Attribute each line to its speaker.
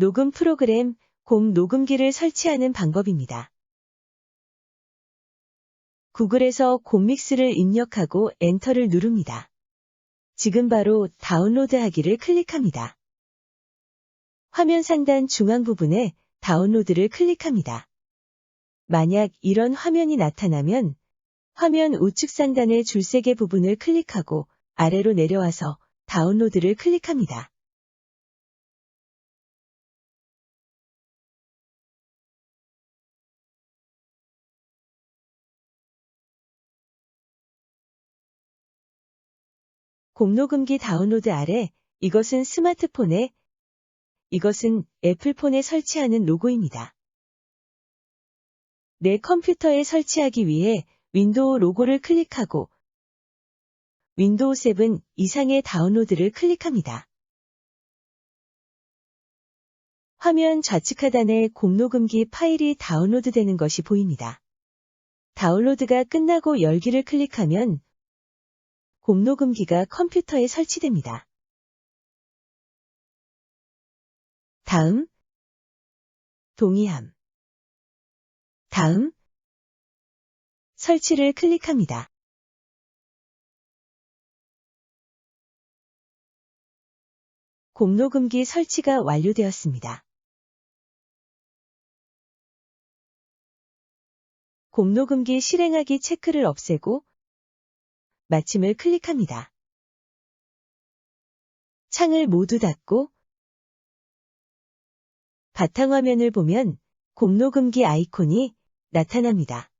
Speaker 1: 녹음 프로그램 곰 녹음기를 설치하는 방법입니다. 구글에서 곰믹스를 입력하고 엔터를 누릅니다. 지금 바로 다운로드하기를 클릭합니다. 화면 상단 중앙 부분에 다운로드를 클릭합니다. 만약 이런 화면이 나타나면 화면 우측 상단의 줄세개 부분을 클릭하고 아래로 내려와서 다운로드를 클릭합니다. 곰녹음기 다운로드 아래 이것은 스마트폰에 이것은 애플폰에 설치하는 로고입니다. 내 컴퓨터에 설치하기 위해 윈도우 로고를 클릭하고 윈도우 7 이상의 다운로드를 클릭합니다. 화면 좌측 하단에 곰녹음기 파일이 다운로드 되는 것이 보입니다. 다운로드가 끝나고 열기를 클릭하면 곰녹음기가 컴퓨터에 설치됩니다. 다음 동의함 다음 설치를 클릭합니다. 곰녹음기 설치가 완료되었습니다. 곰녹음기 실행하기 체크를 없애고 마침을 클릭합니다. 창을 모두 닫고 바탕화면을 보면 곰녹음기 아이콘이 나타납니다.